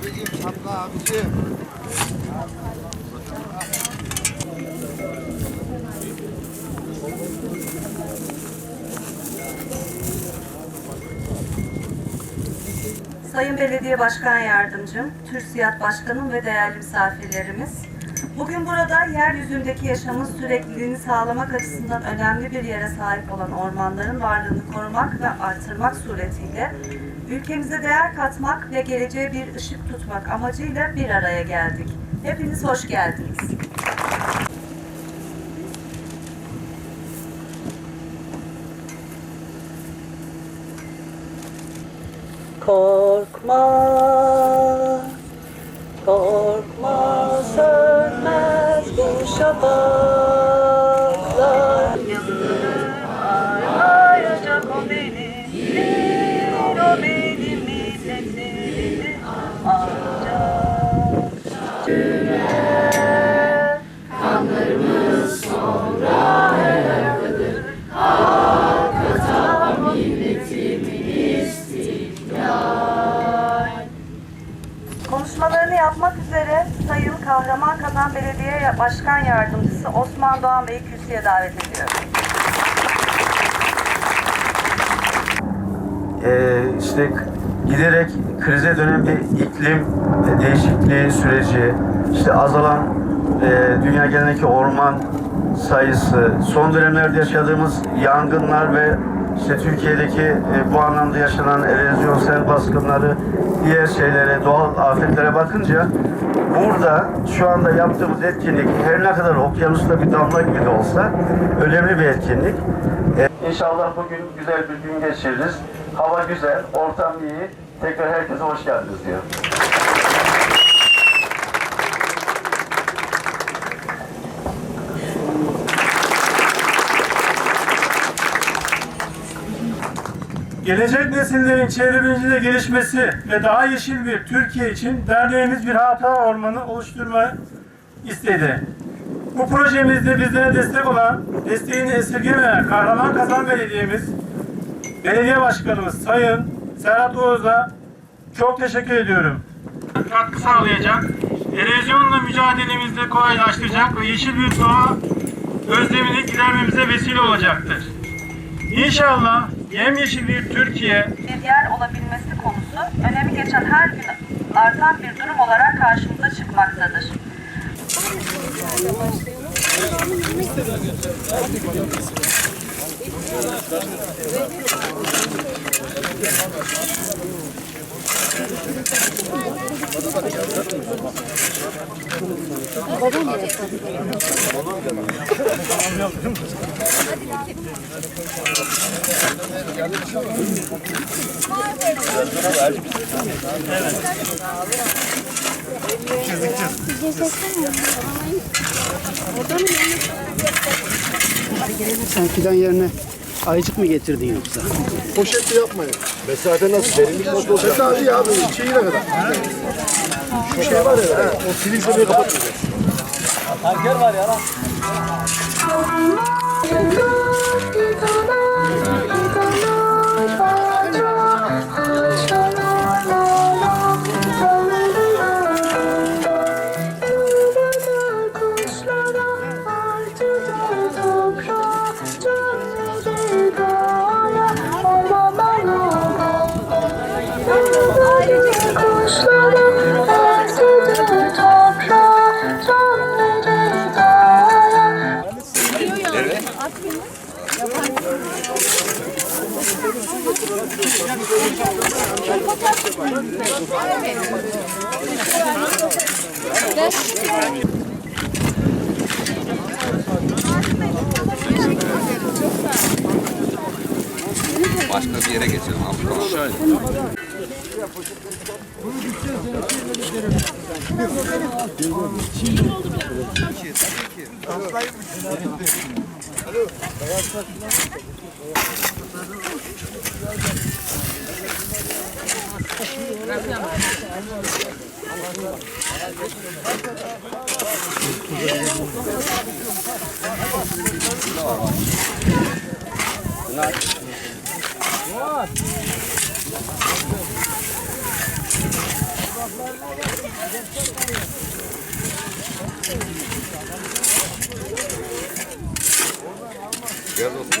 Abicim şapka abicim. Sayın Belediye Başkan Yardımcım, TÜRSİAD Başkanım ve değerli misafirlerimiz. Bugün burada yeryüzündeki yaşamın sürekliliğini sağlamak açısından önemli bir yere sahip olan ormanların varlığını korumak ve artırmak suretiyle ülkemize değer katmak ve geleceğe bir ışık tutmak amacıyla bir araya geldik. Hepiniz hoş geldiniz. Korkma, Konuşmalarını yapmak üzere Sayın Kahraman Kazan Belediye Başkan Yardımcısı Osman Doğan Bey'i kürsüye davet ediyorum. Ee, işte giderek krize dönen bir iklim değişikliği süreci, işte azalan e, dünya genelindeki orman sayısı, son dönemlerde yaşadığımız yangınlar ve işte Türkiye'deki e, bu anlamda yaşanan erozyon, sel baskınları, diğer şeylere, doğal afetlere bakınca burada şu anda yaptığımız etkinlik her ne kadar okyanusta bir damla gibi de olsa önemli bir etkinlik. İnşallah bugün güzel bir gün geçiririz. Hava güzel, ortam iyi. Tekrar herkese hoş geldiniz diyorum. Gelecek nesillerin çevre gelişmesi ve daha yeşil bir Türkiye için derneğimiz bir hata ormanı oluşturma istedi. Bu projemizde bizlere destek olan, desteğini esirgemeyen Kahraman Kazan Belediye'miz, Belediye Başkanımız Sayın Serhat Oğuz'a çok teşekkür ediyorum. Katkı sağlayacak, erozyonla mücadelemizde kolaylaştıracak ve yeşil bir doğa özlemini gidermemize vesile olacaktır. İnşallah yemyeşil bir Türkiye Bir yer olabilmesi konusu önemi geçen her gün artan bir durum olarak karşımıza çıkmaktadır. Sen fidan yerine ayıcık mı getirdin yoksa? Poşetli yapmayın. Mesafe nasıl? Derinlik nasıl olacak? Mesafe iyi abi. Şeyine kadar. Şu şey var ya. he, O silikonu kapatmayacak. Ayrıca Başka bir yere geçelim abi. Şöyle. Bunu gideceğiz. Aslaymış. Alo. Beyaz saçlar. Thank you. Gel dostum.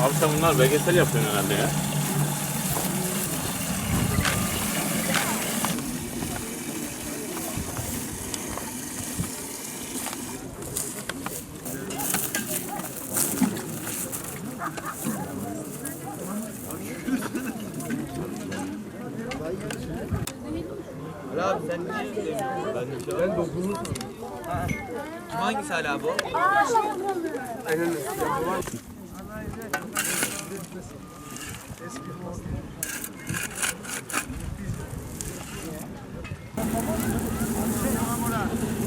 Abi sen bunlar belgesel yapıyorsun herhalde ya. Hangisi hala bu? Evet,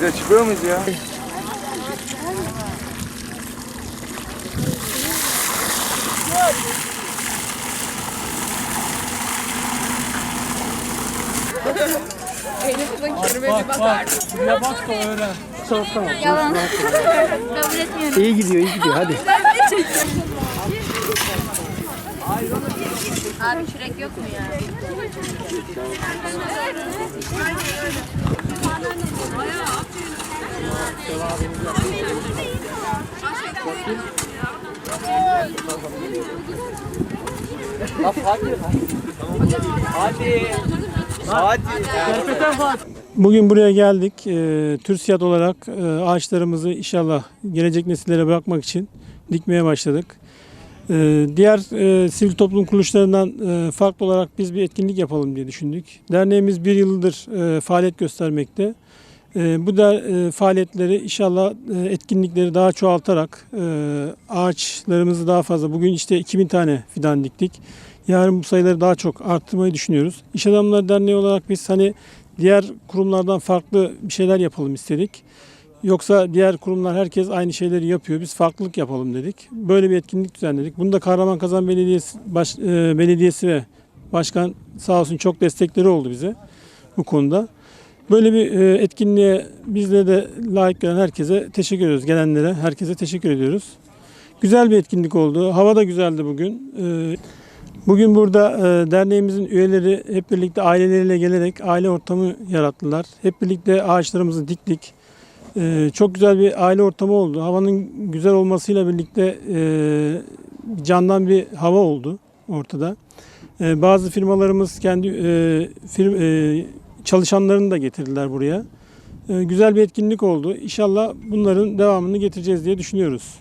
Biz de çıkıyor muyuz ya? Yalan. Kabul etmiyorum. İyi gidiyor, iyi gidiyor. Hadi. Abi çürek yok mu ya? Hadi. Hadi. Bugün buraya geldik. Ee, TÜRSİAD olarak e, ağaçlarımızı inşallah gelecek nesillere bırakmak için dikmeye başladık. Ee, diğer e, sivil toplum kuruluşlarından e, farklı olarak biz bir etkinlik yapalım diye düşündük. Derneğimiz bir yıldır e, faaliyet göstermekte. E, bu da e, faaliyetleri inşallah e, etkinlikleri daha çoğaltarak e, ağaçlarımızı daha fazla bugün işte 2000 tane fidan diktik. Yarın bu sayıları daha çok arttırmayı düşünüyoruz. İş Adamları Derneği olarak biz hani diğer kurumlardan farklı bir şeyler yapalım istedik. Yoksa diğer kurumlar herkes aynı şeyleri yapıyor. Biz farklılık yapalım dedik. Böyle bir etkinlik düzenledik. Bunu da Kahramanmaraş Belediyesi, baş, e, Belediyesi ve Başkan sağ olsun çok destekleri oldu bize bu konuda. Böyle bir e, etkinliğe bizle de layık gören herkese teşekkür ediyoruz. Gelenlere herkese teşekkür ediyoruz. Güzel bir etkinlik oldu. Hava da güzeldi bugün. E, Bugün burada e, derneğimizin üyeleri hep birlikte aileleriyle gelerek aile ortamı yarattılar. Hep birlikte ağaçlarımızı diktik. Çok güzel bir aile ortamı oldu. Havanın güzel olmasıyla birlikte candan bir hava oldu ortada. Bazı firmalarımız kendi firm, e, çalışanlarını da getirdiler buraya. Ee, güzel bir etkinlik oldu. İnşallah bunların devamını getireceğiz diye düşünüyoruz.